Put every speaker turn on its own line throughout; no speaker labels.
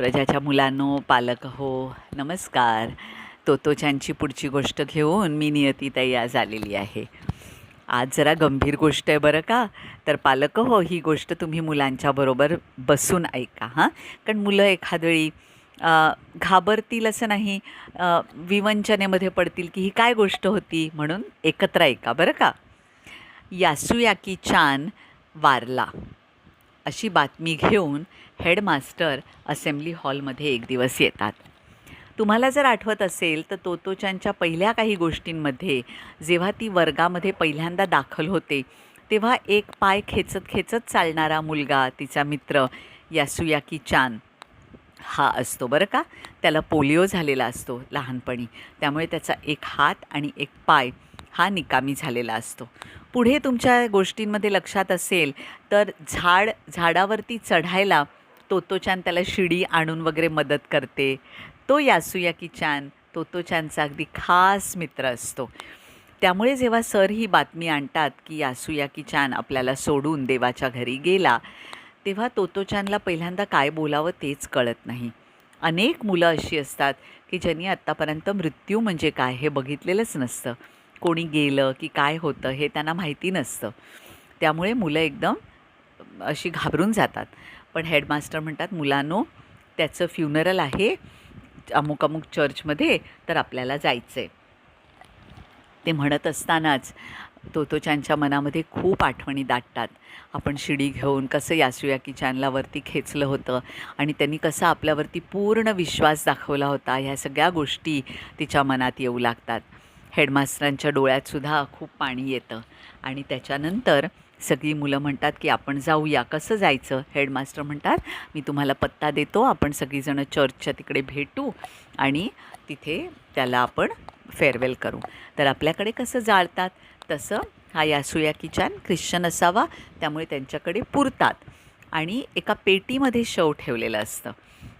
प्रजाच्या मुलांनो पालक हो नमस्कार. तोतोच्यांची पुढची गोष्ट घेऊन मी नियतीताई आज आलेली आहे. आज जरा गंभीर गोष्ट आहे बरं का? तर पालक हो ही गोष्ट तुम्ही मुलांच्याबरोबर बसून ऐका हां? कारण मुलं एखाद वेळी घाबरतील असं नाही विवंचनेमध्ये पडतील की ही काय गोष्ट होती म्हणून एकत्र ऐका बरं का? यासुयाकी चान वारला. अशी बातमी घेऊन हेडमास्टर असेंब्ली हॉलमध्ये एक दिवस येतात. तुम्हाला जर आठवत असेल तर तोतोच्यांच्या पहिल्या काही गोष्टींमध्ये जेव्हा ती वर्गामध्ये पहिल्यांदा दाखल होते तेव्हा एक पाय खेचत खेचत चालणारा मुलगा तिचा मित्र यासुयाकी चान हा असतो बरं का? त्याला पोलिओ झालेला असतो लहानपणी. त्यामुळे त्याचा एक हात आणि एक पाय हा निकामी झालेला असतो. पुढे तुमच्या गोष्टींमध्ये लक्षात असेल तर झाड झाडावरती चढायला तोतोचान त्याला शिडी आणून वगैरे मदत करते. तो यासुयाकी चान तोतोचानचा अगदी खास मित्र असतो. त्यामुळे जेव्हा सर ही बातमी आणतात की यासुयाकी चान आपल्याला सोडून देवाच्या घरी गेला तेव्हा तोतोचानला पहिल्यांदा काय बोलावं तेच कळत नाही. अनेक मुलं अशी असतात की ज्यांनी आत्तापर्यंत मृत्यू म्हणजे काय हे बघितलेलंच नसतं. कोणी गेलं की काय होतं हे त्यांना माहिती नसतं. त्यामुळे मुलं एकदम अशी घाबरून जातात. पण हेडमास्टर म्हणतात मुलांनो त्याचं फ्युनरल आहे. अमुक अमुक चर्चमध्ये तर आपल्याला जायचं आहे ते म्हणत असतानाच तोतोचानच्या मनामध्ये खूप आठवणी दाटतात. आपण शिडी घेऊन कसं यासुयाकी चानला वरती खेचलं होतं आणि त्यांनी कसा आपल्यावरती पूर्ण विश्वास दाखवला होता ह्या सगळ्या गोष्टी तिच्या मनात येऊ लागतात. हेडमास्टरांच्या डोळ्यातसुद्धा खूप पाणी येतं. आणि त्याच्यानंतर सगळी मुलं म्हणतात की आपण जाऊया कसं जायचं? हेडमास्टर म्हणतात मी तुम्हाला पत्ता देतो आपण सगळीजणं चर्चच्या तिकडे भेटू आणि तिथे त्याला आपण फेअरवेल करू. तर आपल्याकडे कसं जाळतात? तसं हा यासुया किचन ख्रिश्चन असावा त्यामुळे त्यांच्याकडे पुरतात. आणि एका पेटीमध्ये शव ठेवलेलं असतं.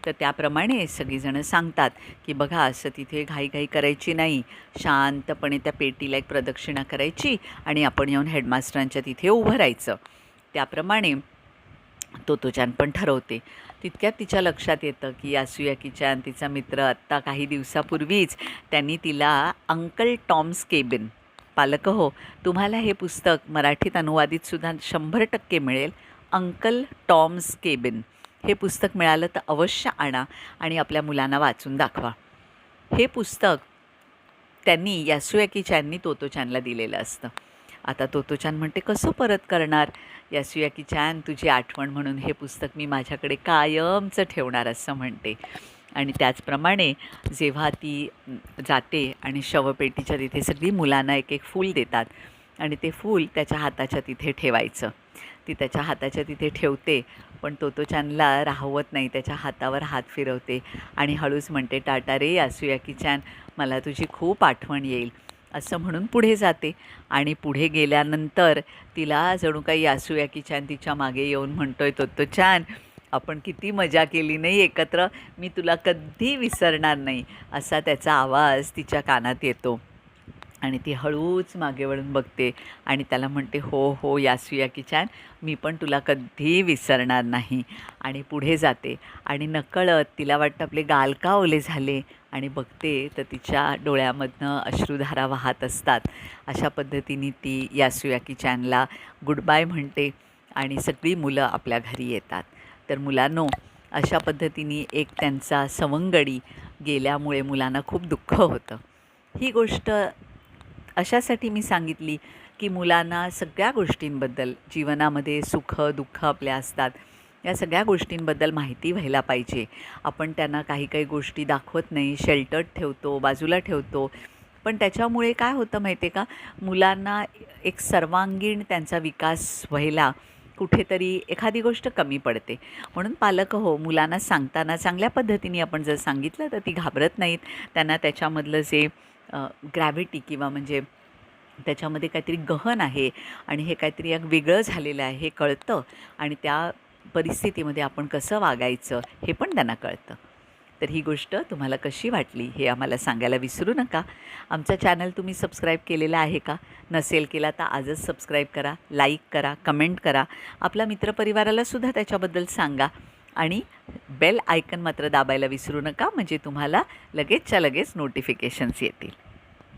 तर त्याप्रमाणे सगळीजणं सांगतात की बघा असं तिथे घाईघाई करायची नाही. शांतपणे त्या पेटीला एक प्रदक्षिणा करायची आणि आपण येऊन हेडमास्टरांच्या तिथे उभं राहायचं. त्याप्रमाणे तो तुझ्यान पण ठरवते. तितक्यात तिच्या लक्षात येतं की यासुयाकी चान तिचा मित्र आत्ता काही दिवसापूर्वीच त्यांनी तिला अंकल टॉम्स केबिन पालक हो तुम्हाला हे पुस्तक मराठीत अनुवादितसुद्धा शंभर टक्के मिळेल. Uncle Tom's cabin. हे पुस्तक मिळालं तर अवश्य आणा आणि आपल्या मुलांना वाचून दाखवा. हे पुस्तक त्यांनी यासुयाकीच्यांनी चॅननी तोतोचानला दिलेलं असतं. आता तोतोचान म्हणते कसं परत करणार? यासुयाकी चॅन तुझी आठवण म्हणून हे पुस्तक मी माझ्याकडे कायमचं ठेवणार असं म्हणते. आणि त्याचप्रमाणे जेव्हा ती जाते आणि शवपेटीच्या तिथे सगळी मुलांना एक एक फूल देतात आणि ते फूल त्याच्या हाताच्या तिथे ठेवायचं. ती त्याच्या हाताच्या तिथे ठेवते पण तो तो चॅनला राहवत नाही त्याच्या हातावर हात फिरवते आणि हळूच म्हणते टाटा रे यासुयाकी चॅन मला तुझी खूप आठवण येईल. असं म्हणून पुढे जाते आणि पुढे गेल्यानंतर तिला जणू काही यासुयाकी छान तिच्यामागे येऊन म्हणतोय तो छान आपण किती मजा केली नाही एकत्र मी तुला कधी विसरणार नाही असा त्याचा आवाज तिच्या कानात येतो. आणि ती हळूच मागे वळून बघते आणि त्याला म्हणते हो हो यासुयाकी छान. मी पण तुला कधी विसरणार नाही. आणि पुढे जाते आणि नकळत तिला वाटतं आपले गाल का ओले झाले आणि बघते तर तिच्या डोळ्यामधनं अश्रुधारा वाहत असतात. अशा पद्धतीने ती यासुयाकी चॅनला गुड बाय म्हणते आणि सगळी मुलं आपल्या घरी येतात. तर मुलांनो अशा पद्धतीने एक त्यांचा सवंगडी गेल्यामुळे मुलांना खूप दुःख होतं. ही गोष्ट अशासाठी मी सांगितली की मुलांना सगळ्या गोष्टींबद्दल जीवनामध्ये सुख दुःख आपल्या असतात या सगळ्या गोष्टींबद्दल माहिती व्हायला पाहिजे. आपण त्यांना काही काही गोष्टी दाखवत नाही शेल्टर्ड ठेवतो बाजूला ठेवतो. पण त्याच्यामुळे काय होतं माहिती आहे का? मुलांना एक सर्वांगीण त्यांचा विकास व्हायला कुठेतरी एखादी गोष्ट कमी पडते. म्हणून पालक हो मुलांना सांगताना चांगल्या पद्धतीने आपण जर सांगितलं तर ती घाबरत नाहीत. त्यांना त्याच्यामधलं जे ग्रॅव्हिटी किंवा म्हणजे त्याच्यामध्ये काहीतरी गहन आहे आणि हे काहीतरी एक वेगळं झालेलं आहे हे कळतं आणि त्या परिस्थितीमध्ये आपण कसं वागायचं हे पण त्यांना कळतं. तर ही गोष्ट तुम्हाला कशी वाटली हे आम्हाला सांगायला विसरू नका. आमचा चॅनल तुम्ही सबस्क्राईब केलेला आहे का? नसेल केला तर आजच सबस्क्राईब करा लाईक करा कमेंट करा. आपल्या मित्रपरिवारालासुद्धा त्याच्याबद्दल सांगा. आणि बेल आयकन मात्र दाबायला विसरू नका म्हणजे तुम्हाला लगेचच्या लगेच नोटिफिकेशन्स येतील.